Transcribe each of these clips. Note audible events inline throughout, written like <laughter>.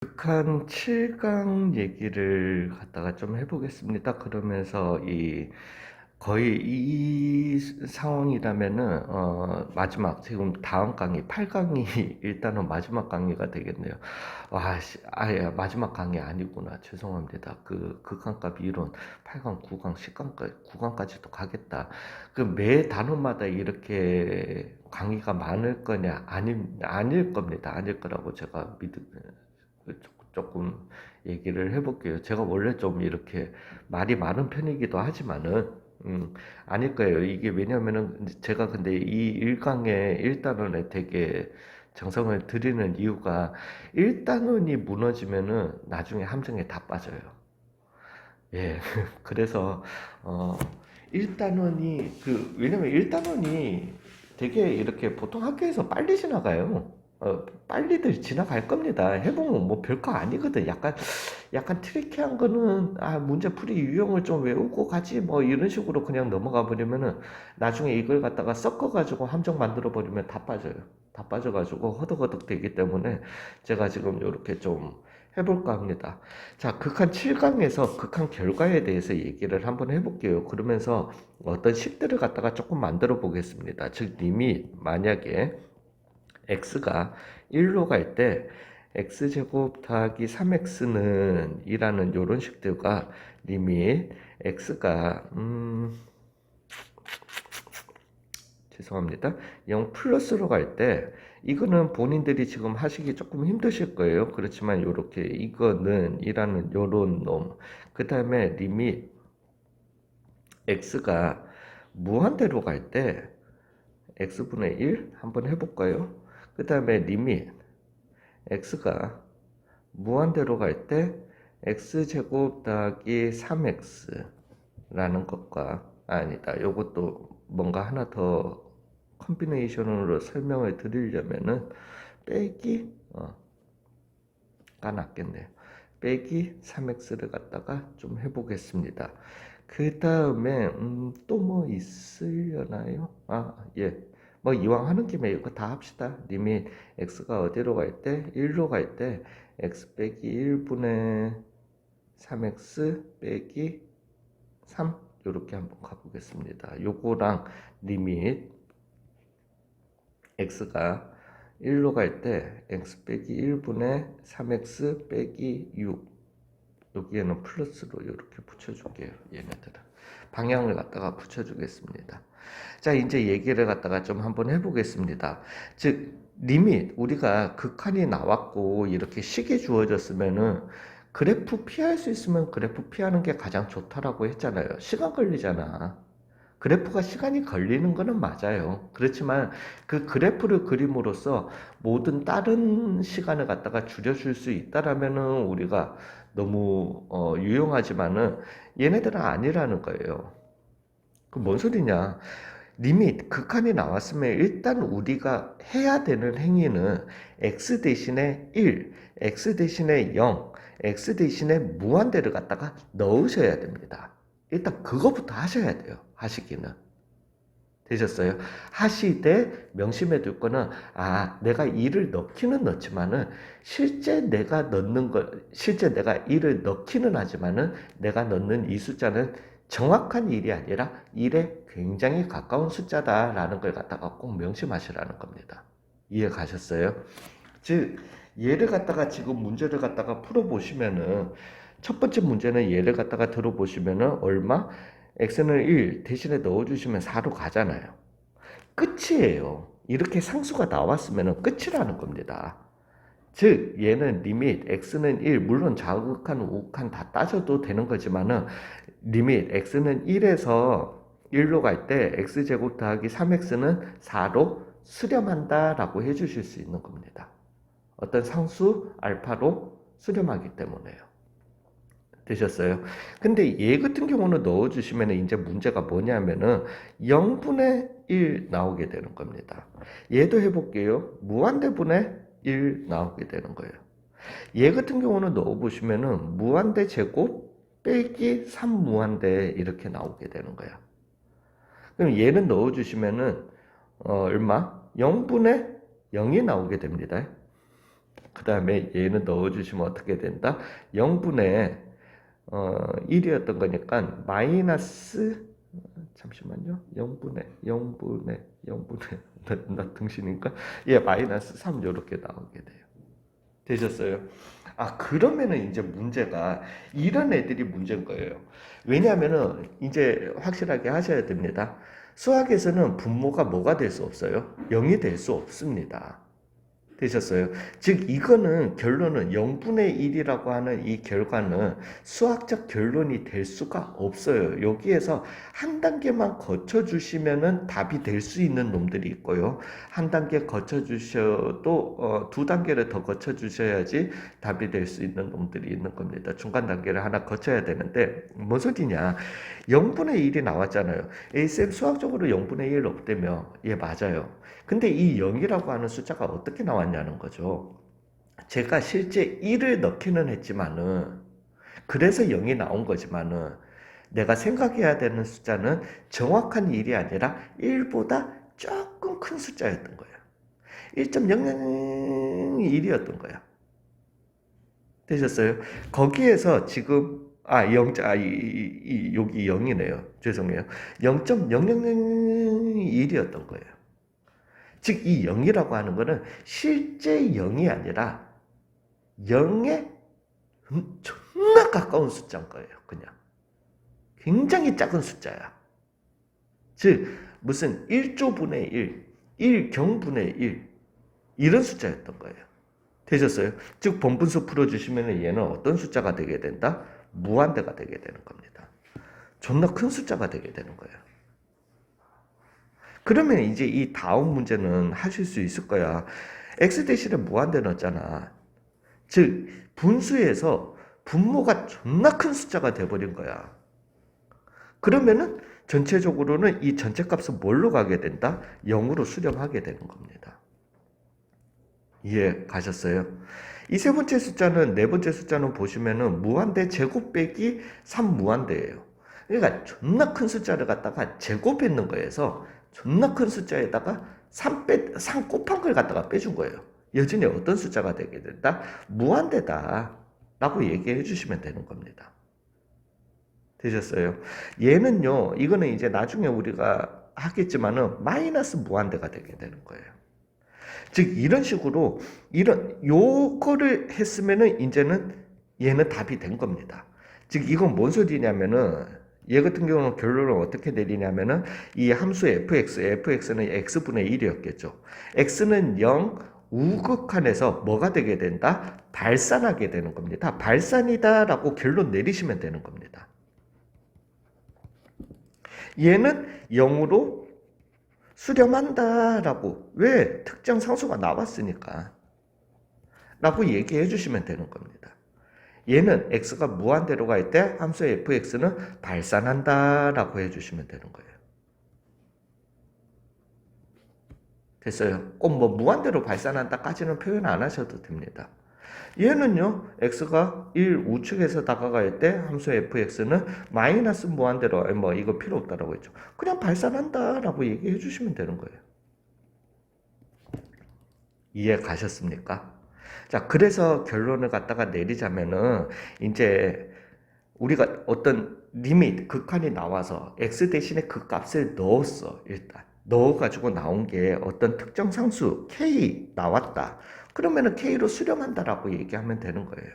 극한 7강 얘기를 갖다가 좀 해보겠습니다. 그러면서 이 거의 이 상황이라면은 어 마지막 지금 다음 강의 8강이 <laughs> 일단은 마지막 강의가 되겠네요. 와, 씨, 아예 마지막 강의 아니구나. 죄송합니다. 그 극한값 이론 8강, 9강, 10강까지 9강까지도 가겠다. 그 매 단원마다 이렇게 강의가 많을 거냐? 아니 아닐 겁니다. 아닐 거라고 제가 믿 조금 얘기를 해볼게요. 제가 원래 좀 이렇게 말이 많은 편이기도 하지만은, 음, 아닐 거예요. 이게 왜냐면은 제가 근데 이 일강의 일단원에 되게 정성을 들이는 이유가 일단원이 무너지면은 나중에 함정에 다 빠져요. 예. <laughs> 그래서, 어, 일단원이, 그, 왜냐면 일단원이 되게 이렇게 보통 학교에서 빨리 지나가요. 어, 빨리들 지나갈 겁니다. 해보면 뭐 별거 아니거든. 약간, 약간 트리키한 거는, 아, 문제풀이 유형을 좀 외우고 가지. 뭐 이런 식으로 그냥 넘어가 버리면은 나중에 이걸 갖다가 섞어가지고 함정 만들어 버리면 다 빠져요. 다 빠져가지고 허덕허덕 되기 때문에 제가 지금 이렇게 좀 해볼까 합니다. 자, 극한 7강에서 극한 결과에 대해서 얘기를 한번 해볼게요. 그러면서 어떤 식들을 갖다가 조금 만들어 보겠습니다. 즉, 님이 만약에 x가 1로 갈 때 x제곱 더하기 3x는 이라는 요런 식들과 리밋 x가 음 죄송합니다. 0 플러스로 갈 때 이거는 본인들이 지금 하시기 조금 힘드실 거예요. 그렇지만 요렇게 이거는 이라는 요런 놈. 그 다음에 리밋 x가 무한대로 갈 때 x분의 1 한번 해볼까요? 그 다음에 리밋 x가 무한대로 갈 때 x제곱 더하기 3x라는 것과 아니다. 요것도 뭔가 하나 더 컨비네이션으로 설명을 드리려면은 빼기 어, 가 낫겠네요. 빼기 3x를 갖다가 좀 해보겠습니다. 그 다음에 음, 또 뭐 있으려나요? 아 예. 뭐 이왕 하는 김에 이거 다 합시다. 리밋 x가 어디로 갈 때? 1로 갈 때 x 빼기 1분의 3x 빼기 3 이렇게 한번 가보겠습니다. 요거랑 리밋 x가 1로 갈 때 x 빼기 1분의 3x 빼기 6 여기에는 플러스로 이렇게 붙여줄게요. 얘네들은 방향을 갖다가 붙여주겠습니다. 자 이제 얘기를 갖다가 좀 한번 해보겠습니다. 즉 리밋 우리가 극한이 나왔고 이렇게 식이 주어졌으면은 그래프 피할 수 있으면 그래프 피하는 게 가장 좋다라고 했잖아요. 시간 걸리잖아. 그래프가 시간이 걸리는 거는 맞아요. 그렇지만 그 그래프를 그림으로써 모든 다른 시간을 갖다가 줄여줄 수 있다라면은 우리가 너무 어, 유용하지만은 얘네들은 아니라는 거예요. 그뭔 소리냐? 리밋 극한이 나왔으면 일단 우리가 해야 되는 행위는 x 대신에 1, x 대신에 0, x 대신에 무한대를 갖다가 넣으셔야 됩니다. 일단 그거부터 하셔야 돼요. 하시기는. 되셨어요? 하시되 명심해 둘 거는 아 내가 일을 넣기는 넣지만은 실제 내가 넣는 거 실제 내가 일을 넣기는 하지만은 내가 넣는 이 숫자는 정확한 일이 아니라 일에 굉장히 가까운 숫자다라는 걸 갖다가 꼭 명심하시라는 겁니다. 이해 가셨어요? 즉 얘를 갖다가 지금 문제를 갖다가 풀어 보시면은 첫 번째 문제는 얘를 갖다가 들어보시면은 얼마 x는 1 대신에 넣어 주시면 4로 가잖아요. 끝이에요. 이렇게 상수가 나왔으면 끝이라는 겁니다. 즉 얘는 리밋 x는 1 물론 좌극한 우극한 다 따져도 되는 거지만은 리밋 x는 1에서 1로 갈 때 x제곱 더하기 3x는 4로 수렴한다 라고 해 주실 수 있는 겁니다. 어떤 상수 알파로 수렴하기 때문에요. 되셨어요? 근데 얘 같은 경우는 넣어 주시면 이제 문제가 뭐냐면은 0분의 1 나오게 되는 겁니다. 얘도 해 볼게요. 무한대분의 1 나오게 되는 거예요. 얘 같은 경우는 넣어보시면은 무한대 제곱 빼기 3 무한대 이렇게 나오게 되는 거야. 그럼 얘는 넣어주시면은 어, 얼마? 0분의 0이 나오게 됩니다. 그 다음에 얘는 넣어주시면 어떻게 된다? 0분의 어, 1이었던 거니까 마이너스 잠시만요. 0분의 0분의 0분의 나, 나 등신인가? 예, 마이너스 3 이렇게 나오게 돼요. 되셨어요? 아, 그러면은 이제 문제가 이런 애들이 문제인 거예요. 왜냐하면은 이제 확실하게 하셔야 됩니다. 수학에서는 분모가 뭐가 될 수 없어요? 0이 될 수 없습니다. 되셨어요? 즉 이거는 결론은 0분의 1이라고 하는 이 결과는 수학적 결론이 될 수가 없어요. 여기에서 한 단계만 거쳐 주시면은 답이 될 수 있는 놈들이 있고요. 한 단계 거쳐 주셔도 어, 두 단계를 더 거쳐 주셔야지 답이 될 수 있는 놈들이 있는 겁니다. 중간 단계를 하나 거쳐야 되는데 뭔 소리냐? 0분의 1이 나왔잖아요. 에이쌤 수학적으로 0분의 1 없대며 예 맞아요. 근데 이 0이라고 하는 숫자가 어떻게 나왔냐 는 거죠. 제가 실제 1을 넣기는 했지만은 그래서 0이 나온 거지만은 내가 생각해야 되는 숫자는 정확한 1이 아니라 1보다 조금 큰 숫자였던 거예요. 1.001이었던 거야. 되셨어요? 거기에서 지금 아, 0, 아, 이, 이, 이, 여기 0이네요. 죄송해요. 0.0001이었던 거예요. 즉, 이 0이라고 하는 거는 실제 0이 아니라 0에 음, 존나 가까운 숫자인 거예요. 그냥. 굉장히 작은 숫자야. 즉, 무슨 1조분의 1, 1경분의 1, 이런 숫자였던 거예요. 되셨어요? 즉, 본분수 풀어주시면 얘는 어떤 숫자가 되게 된다? 무한대가 되게 되는 겁니다. 존나 큰 숫자가 되게 되는 거예요. 그러면 이제 이 다음 문제는 하실 수 있을 거야. x 대신에 무한대 넣었잖아. 즉 분수에서 분모가 존나 큰 숫자가 돼버린 거야. 그러면은 전체적으로는 이 전체 값은 뭘로 가게 된다? 0으로 수렴하게 되는 겁니다. 이해 가셨어요? 이 세 번째 숫자는 네 번째 숫자는 보시면은 무한대 제곱 빼기 3 무한대예요. 그러니까 존나 큰 숫자를 갖다가 제곱했는 거에서 존나 큰 숫자에다가 3 빼, 3 곱한 걸 갖다가 빼준 거예요. 여전히 어떤 숫자가 되게 된다? 무한대다. 라고 얘기해 주시면 되는 겁니다. 되셨어요? 얘는요, 이거는 이제 나중에 우리가 하겠지만은 마이너스 무한대가 되게 되는 거예요. 즉 이런 식으로 이런 요거를 했으면은 이제는 얘는 답이 된 겁니다. 즉 이건 뭔 소리냐면은 얘 같은 경우는 결론을 어떻게 내리냐면은 이 함수 fx, fx는 x분의 1이었겠죠. x는 0, 우극한에서 뭐가 되게 된다? 발산하게 되는 겁니다. 발산이다라고 결론 내리시면 되는 겁니다. 얘는 0으로 수렴한다라고 왜 특정 상수가 나왔으니까 라고 얘기해 주시면 되는 겁니다. 얘는 x가 무한대로 갈 때 함수 fx는 발산한다라고 해 주시면 되는 거예요. 됐어요. 꼭 뭐 무한대로 발산한다까지는 표현 안 하셔도 됩니다. 얘는요, x가 1 우측에서 다가갈 때 함수 fx는 마이너스 무한대로, 뭐, 이거 필요 없다라고 했죠. 그냥 발산한다라고 얘기해 주시면 되는 거예요. 이해 가셨습니까? 자, 그래서 결론을 갖다가 내리자면은, 이제, 우리가 어떤 리밋, 극한이 나와서 x 대신에 그 값을 넣었어, 일단. 넣어 가지고 나온 게 어떤 특정 상수, k 나왔다. 그러면은 K로 수렴한다라고 얘기하면 되는 거예요.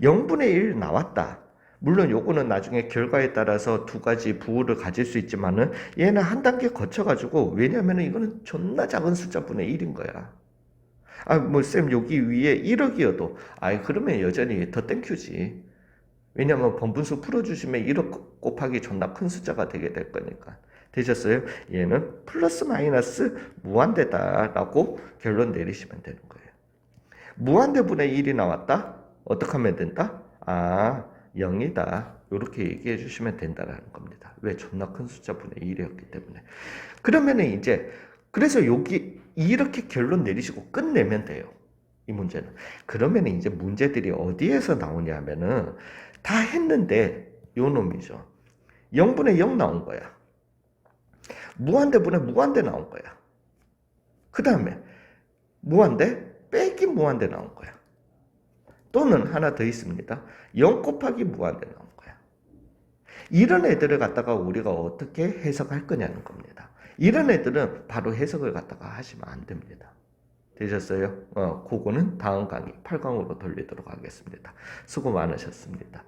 0분의 1 나왔다. 물론 요거는 나중에 결과에 따라서 두 가지 부호를 가질 수 있지만은 얘는 한 단계 거쳐 가지고 왜냐면은 이거는 존나 작은 숫자분의 1인 거야. 아, 뭐, 쌤, 여기 위에 1억이어도, 아이, 그러면 여전히 더 땡큐지. 왜냐면 번분수 풀어주시면 1억 곱하기 존나 큰 숫자가 되게 될 거니까. 되셨어요? 얘는 플러스 마이너스 무한대다라고 결론 내리시면 되는 거예요. 무한대분의 1이 나왔다? 어떻게 하면 된다? 아, 0이다. 이렇게 얘기해 주시면 된다라는 겁니다. 왜? 존나 큰 숫자 분의 1이었기 때문에. 그러면은 이제, 그래서 여기 이렇게 결론 내리시고 끝내면 돼요. 이 문제는. 그러면 이제 문제들이 어디에서 나오냐 하면은 다 했는데 요 놈이죠. 0분의 0 나온 거야. 무한대분의 무한대 나온 거야. 그 다음에 무한대 빼기 무한대 나온 거야. 또는 하나 더 있습니다. 0 곱하기 무한대 나온 거야. 이런 애들을 갖다가 우리가 어떻게 해석할 거냐는 겁니다. 이런 애들은 바로 해석을 갖다가 하시면 안 됩니다. 되셨어요? 어, 그거는 다음 강의 8강으로 돌리도록 하겠습니다. 수고 많으셨습니다.